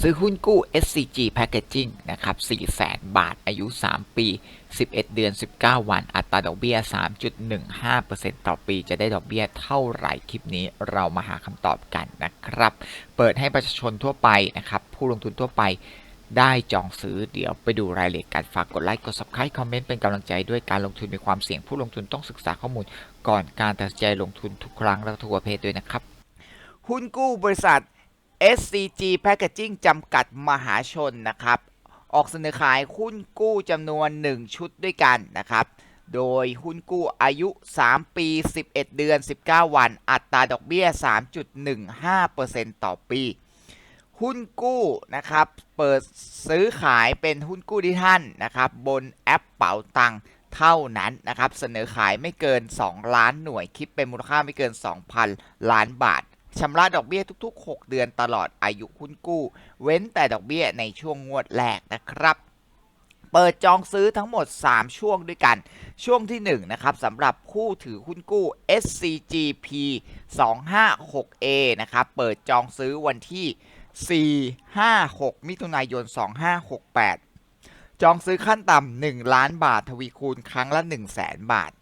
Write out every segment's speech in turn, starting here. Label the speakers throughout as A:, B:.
A: ซื้อหุ้นกู้ SCG Packaging นะครับ400,000บาท อายุ 3 ปี 11 เดือน 19 วัน อัตราดอกเบี้ย 3.15%ต่อปี จะได้ดอกเบี้ยเท่าไหร่ คลิปนี้เรามาหาคำตอบกันนะครับ เปิดให้ประชาชนทั่วไปนะครับ ผู้ลงทุนทั่วไปได้จองซื้อเดี๋ยวไปดูรายละเอียดกันฝากกดไลค์กด subscribe คอมเมนต์เป็นกำลังใจด้วยการลงทุนมีความเสี่ยงผู้ลงทุนต้องศึกษาข้อมูล ก่อนการตัดสินใจลงทุนทุกครั้งและทุกประเภทด้วยนะครับ หุ้นกู้บริษัท SCG Packaging จำกัดมหาชนนะครับ ออกเสนอขายหุ้นกู้จำนวน 1 ชุดด้วยกันนะครับ โดยหุ้นกู้อายุ 3 ปี 11 เดือน 19 วัน อัตราดอกเบี้ย 3.15%ต่อปี หุ้นกู้นะครับ เปิดซื้อขายเป็นหุ้นกู้ที่ท่านนะครับ บนแอปเป๋าตังเท่านั้นนะครับ เสนอขายไม่เกิน 2 ล้านหน่วย คิดเป็นมูลค่าไม่เกิน 2,000 ล้านบาท ชำระดอกเบี้ยทุก ๆ 6 เดือนตลอดอายุหุ้นกู้ เว้นแต่ดอกเบี้ยในช่วงงวดแรกนะครับ เปิดจองซื้อทั้งหมด 3 ช่วงด้วยกัน ช่วงที่ 1 นะครับสำหรับผู้ถือหุ้นกู้ SCGP 256A นะครับ เปิดจองซื้อวันที่ 4 5 6 มิถุนายน 2568 จองซื้อขั้นต่ำ1ล้านบาททวีคูณครั้งละ 1 0 0 0 0แบาท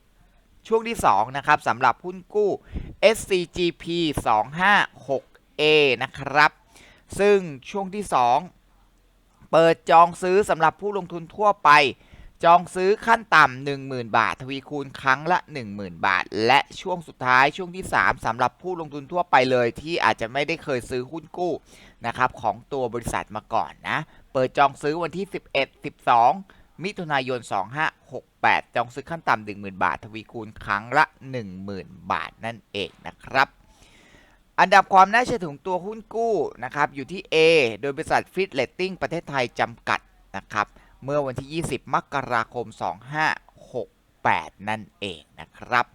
A: ช่วงที่ 2 นะครับสำหรับหุ้นกู้ SCGP 256A นะครับ ซึ่งช่วงที่ 2 เปิดจองซื้อสำหรับผู้ลงทุนทั่วไป จองซื้อขั้นต่ำ10,000 บาท ทวีคูณครั้งละ 10,000 บาท และช่วงสุดท้ายช่วงที่ 3สำหรับผู้ลงทุนทั่วไปเลย ที่อาจจะไม่ได้เคยซื้อหุ้นกู้นะครับของตัวบริษัทมาก่อนนะ เปิดจองซื้อวันที่ 11 12 มิถุนายน 2568 จองซื้อขั้นต่ำ10,000 บาท ทวีคูณครั้งละ 10,000 บาทนั่นเองนะครับ อันดับความน่าเชื่อถือตัวหุ้นกู้นะครับอยู่ที่ A โดยบริษัทฟิตเลตติ้งประเทศไทยจำกัดนะครับเมื่อวันที่ 20 มกราคม 2568 นั่นเองนะครับ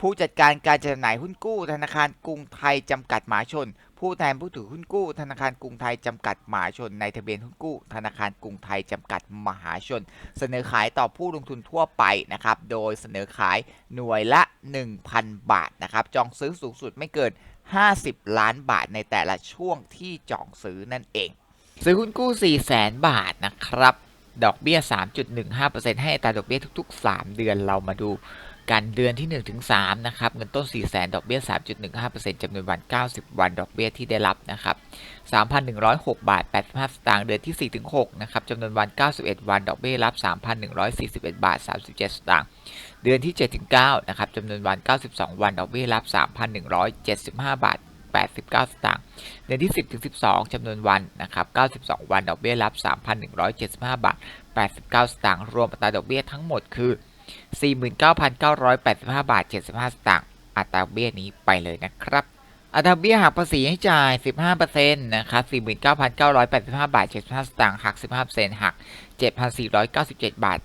A: ผู้จัดการการจำหน่ายหุ้นกู้ธนาคารกรุงไทยจำกัดหมาชน ผู้แทนผู้ถือหุ้นกู้ ธนาคารกรุงไทยจำกัดมหาชน ในทะเบียนหุ้นกู้ ธนาคารกรุงไทยจำกัดมหาชน เสนอขายต่อผู้ลงทุนทั่วไปนะครับโดยเสนอขายหน่วยละ 1,000 บาทนะครับจองซื้อสูงสุดไม่เกิน 50 ล้านบาทในแต่ละช่วงที่จองซื้อนั่นเอง ซื้อหุ้นกู้ 4 0 0 0 0 0บาทนะครับดอกเบี้ย 3.15%ให้อัตราดอกเบี้ยทุก ๆ 3 เดือนเรามาดู กันเดือนที่1ถึง3นะครับ เงินต้น 4 0 0 0 0 0 ดอกเบี้ย 3.15%จำนวนวัน 90 วัน ดอกเบี้ยที่ได้รับนะครับ 3,106 บาท 85 สตางค์ เดือนที่4ถึง6นะครับจำนวนวัน 91 วัน ดอกเบี้ยรับ 3,141 บาท 37 สตางค์ เดือนที่7ถึง9นะครับจำนวนวัน 92 วัน ดอกเบี้ยรับ 3,175 บาท 89 สตางค์ เดือนที่ 10ถึง12 จำนวนวันนะครับ 92 วัน ดอกเบี้ยรับ 3,175 บาท 89 สตางค์ รวมอัตราดอกเบี้ยทั้งหมดคือ 49,985 บาท 75 สตางค์อัตราเบี้ยนี้ไปเลยนะครับ อัตราเบี้ยหักภาษีให้จ่าย 15%นะครับ49,985 บาท 75 สตางค์หัก 15%หัก 7,497 บาท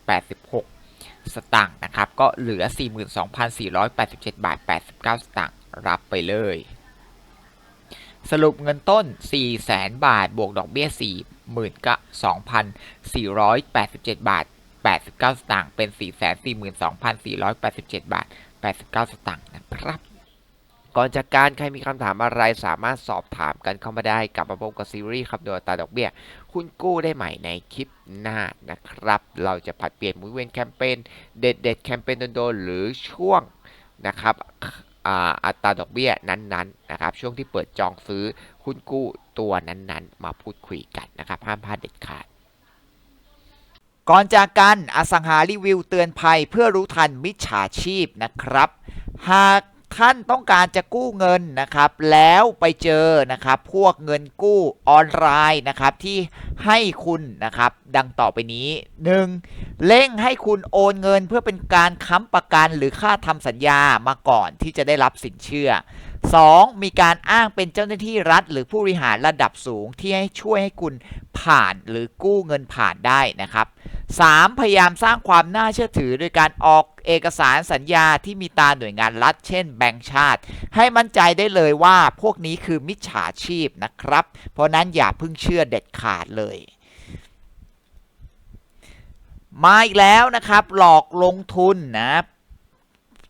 A: 86 สตางค์นะครับ ก็เหลือ 42,487 บาท 89 สตางค์รับไปเลย สรุปเงินต้น 400,000 บาท บวกดอกเบี้ย42,487 บาท 89 สตางค์เป็น 442,487 บาท 89 สตางค์นะครับ
B: ก่อนจากการใครมีคำถามอะไรสามารถสอบถามกันเข้ามาได้กับมาพบกับซีรีส์คำนวณอัตาดอกเบี้ยหุ้นกู้ได้ใหม่ในคลิปหน้านะครับ เราจะผัดเปลี่ยนมุนเวียนแคมเปญเด็ดเด็ดแคมเปญโดนๆหรือช่วงนะครับอ่าอัตราดอกเบี้ยนั้นๆนะครับช่วงที่เปิดจองซื้อหุ้นกู้ตัวนั้นๆ มาพูดคุยกันนะครับ ห้ามพลาดเด็ดขาด
A: ก่อนจากกันอสังหารีวิวเตือนภัยเพื่อรู้ทันมิจฉาชีพนะครับ หากท่านต้องการจะกู้เงินนะครับ แล้วไปเจอนะครับ พวกเงินกู้ออนไลน์นะครับที่ให้คุณนะครับ ดังต่อไปนี้ 1. เร่งให้คุณโอนเงินเพื่อเป็นการค้ำประกันหรือค่าทำสัญญามาก่อนที่จะได้รับสินเชื่อ 2. มีการอ้างเป็นเจ้าหน้าที่รัฐ หรือผู้บริหารระดับสูงที่ให้ช่วยให้คุณ ผ่านหรือกู้เงินผ่านได้นะครับ 3. พยายามสร้างความน่าเชื่อถือโดยการออกเอกสารสัญญาที่มีตาหน่วยงานรัฐ เช่นแบงก์ชาติ ให้มั่นใจได้เลยว่าพวกนี้คือมิจฉาชีพนะครับ เพราะนั้นอย่าเพิ่งเชื่อเด็ดขาดเลยมาอีกแล้วนะครับ หลอกลงทุนนะ